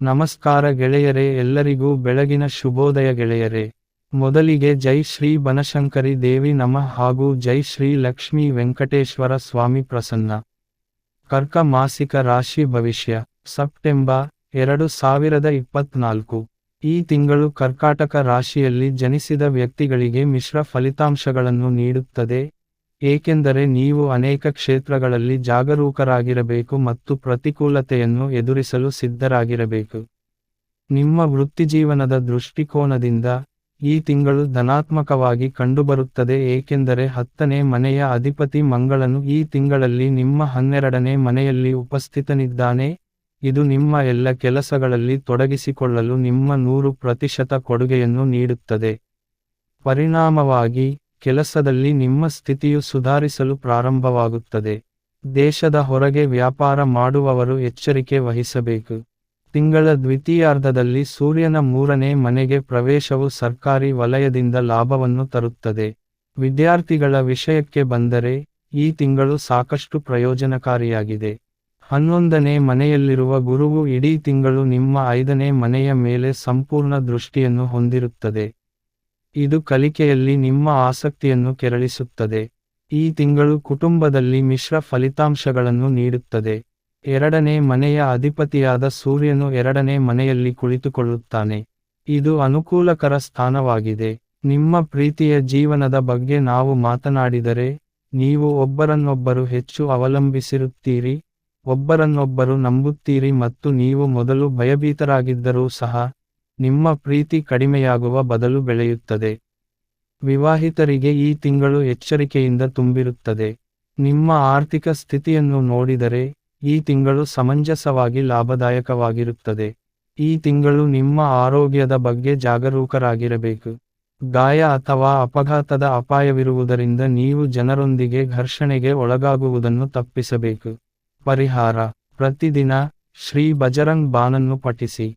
ನಮಸ್ಕಾರ ಗೆಳೆಯರೇ, ಎಲ್ಲರಿಗೂ ಬೆಳಗಿನ ಶುಭೋದಯ ಗೆಳೆಯರೇ. ಮೊದಲಿಗೆ ಜೈ ಶ್ರೀ ಬನಶಂಕರಿ ದೇವಿ ನಮ ಹಾಗೂ ಜೈ ಶ್ರೀ ಲಕ್ಷ್ಮೀ ವೆಂಕಟೇಶ್ವರ ಸ್ವಾಮಿ ಪ್ರಸನ್ನ. ಕರ್ಕ ಮಾಸಿಕ ರಾಶಿ ಭವಿಷ್ಯ, ಸೆಪ್ಟೆಂಬರ್ ಎರಡು ಸಾವಿರದ ಇಪ್ಪತ್ನಾಲ್ಕು. ಈ ತಿಂಗಳು ಕರ್ಕಾಟಕ ರಾಶಿಯಲ್ಲಿ ಜನಿಸಿದ ವ್ಯಕ್ತಿಗಳಿಗೆ ಮಿಶ್ರ ಫಲಿತಾಂಶಗಳನ್ನು ನೀಡುತ್ತದೆ. ಏಕೆಂದರೆ ನೀವು ಅನೇಕ ಕ್ಷೇತ್ರಗಳಲ್ಲಿ ಜಾಗರೂಕರಾಗಿರಬೇಕು ಮತ್ತು ಪ್ರತಿಕೂಲತೆಯನ್ನು ಎದುರಿಸಲು ಸಿದ್ಧರಾಗಿರಬೇಕು. ನಿಮ್ಮ ವೃತ್ತಿಜೀವನದ ದೃಷ್ಟಿಕೋನದಿಂದ ಈ ತಿಂಗಳು ಧನಾತ್ಮಕವಾಗಿ ಕಂಡುಬರುತ್ತದೆ ಏಕೆಂದರೆ ಹತ್ತನೇ ಮನೆಯ ಅಧಿಪತಿ ಮಂಗಳನು ಈ ತಿಂಗಳಲ್ಲಿ ನಿಮ್ಮ ಹನ್ನೆರಡನೇ ಮನೆಯಲ್ಲಿ ಉಪಸ್ಥಿತನಿದ್ದಾನೆ. ಇದು ನಿಮ್ಮ ಎಲ್ಲ ಕೆಲಸಗಳಲ್ಲಿ ತೊಡಗಿಸಿಕೊಳ್ಳಲು ನಿಮ್ಮ ನೂರು ಪ್ರತಿಶತ ಕೊಡುಗೆಯನ್ನು ನೀಡುತ್ತದೆ. ಪರಿಣಾಮವಾಗಿ ಕೆಲಸದಲ್ಲಿ ನಿಮ್ಮ ಸ್ಥಿತಿಯು ಸುಧಾರಿಸಲು ಪ್ರಾರಂಭವಾಗುತ್ತದೆ. ದೇಶದ ಹೊರಗೆ ವ್ಯಾಪಾರ ಮಾಡುವವರು ಎಚ್ಚರಿಕೆ ವಹಿಸಬೇಕು. ತಿಂಗಳ ದ್ವಿತೀಯಾರ್ಧದಲ್ಲಿ ಸೂರ್ಯನ ಮೂರನೇ ಮನೆಗೆ ಪ್ರವೇಶವು ಸರ್ಕಾರಿ ವಲಯದಿಂದ ಲಾಭವನ್ನು ತರುತ್ತದೆ. ವಿದ್ಯಾರ್ಥಿಗಳ ವಿಷಯಕ್ಕೆ ಬಂದರೆ, ಈ ತಿಂಗಳು ಸಾಕಷ್ಟು ಪ್ರಯೋಜನಕಾರಿಯಾಗಿದೆ. ಹನ್ನೊಂದನೇ ಮನೆಯಲ್ಲಿರುವ ಗುರುವು ಇಡೀ ತಿಂಗಳು ನಿಮ್ಮ ಐದನೇ ಮನೆಯ ಮೇಲೆ ಸಂಪೂರ್ಣ ದೃಷ್ಟಿಯನ್ನು ಹೊಂದಿರುತ್ತದೆ. ಇದು ಕಲಿಕೆಯಲ್ಲಿ ನಿಮ್ಮ ಆಸಕ್ತಿಯನ್ನು ಕೆರಳಿಸುತ್ತದೆ. ಈ ತಿಂಗಳು ಕುಟುಂಬದಲ್ಲಿ ಮಿಶ್ರ ಫಲಿತಾಂಶಗಳನ್ನು ನೀಡುತ್ತದೆ. ಎರಡನೇ ಮನೆಯ ಅಧಿಪತಿಯಾದ ಸೂರ್ಯನು ಎರಡನೇ ಮನೆಯಲ್ಲಿ ಕುಳಿತುಕೊಳ್ಳುತ್ತಾನೆ. ಇದು ಅನುಕೂಲಕರ ಸ್ಥಾನವಾಗಿದೆ. ನಿಮ್ಮ ಪ್ರೀತಿಯ ಜೀವನದ ಬಗ್ಗೆ ನಾವು ಮಾತನಾಡಿದರೆ, ನೀವು ಒಬ್ಬರನ್ನೊಬ್ಬರು ಹೆಚ್ಚು ಅವಲಂಬಿಸಿರುತ್ತೀರಿ, ಒಬ್ಬರನ್ನೊಬ್ಬರು ನಂಬುತ್ತೀರಿ ಮತ್ತು ನೀವು ಮೊದಲು ಭಯಭೀತರಾಗಿದ್ದರೂ ಸಹ ನಿಮ್ಮ ಪ್ರೀತಿ ಕಡಿಮೆಯಾಗುವ ಬದಲು ಬೆಳೆಯುತ್ತದೆ. ವಿವಾಹಿತರಿಗೆ ಈ ತಿಂಗಳು ಎಚ್ಚರಿಕೆಯಿಂದ ತುಂಬಿರುತ್ತದೆ. ನಿಮ್ಮ ಆರ್ಥಿಕ ಸ್ಥಿತಿಯನ್ನು ನೋಡಿದರೆ, ಈ ತಿಂಗಳು ಸಮಂಜಸವಾಗಿ ಲಾಭದಾಯಕವಾಗಿರುತ್ತದೆ. ಈ ತಿಂಗಳು ನಿಮ್ಮ ಆರೋಗ್ಯದ ಬಗ್ಗೆ ಜಾಗರೂಕರಾಗಿರಬೇಕು. ಗಾಯ ಅಥವಾ ಅಪಘಾತದ ಅಪಾಯವಿರುವುದರಿಂದ ನೀವು ಜನರೊಂದಿಗೆ ಘರ್ಷಣೆಗೆ ಒಳಗಾಗುವುದನ್ನು ತಪ್ಪಿಸಬೇಕು. ಪರಿಹಾರ, ಪ್ರತಿದಿನ ಶ್ರೀ ಬಜರಂಗ್ ಬಾನನ್ನು ಪಠಿಸಿ.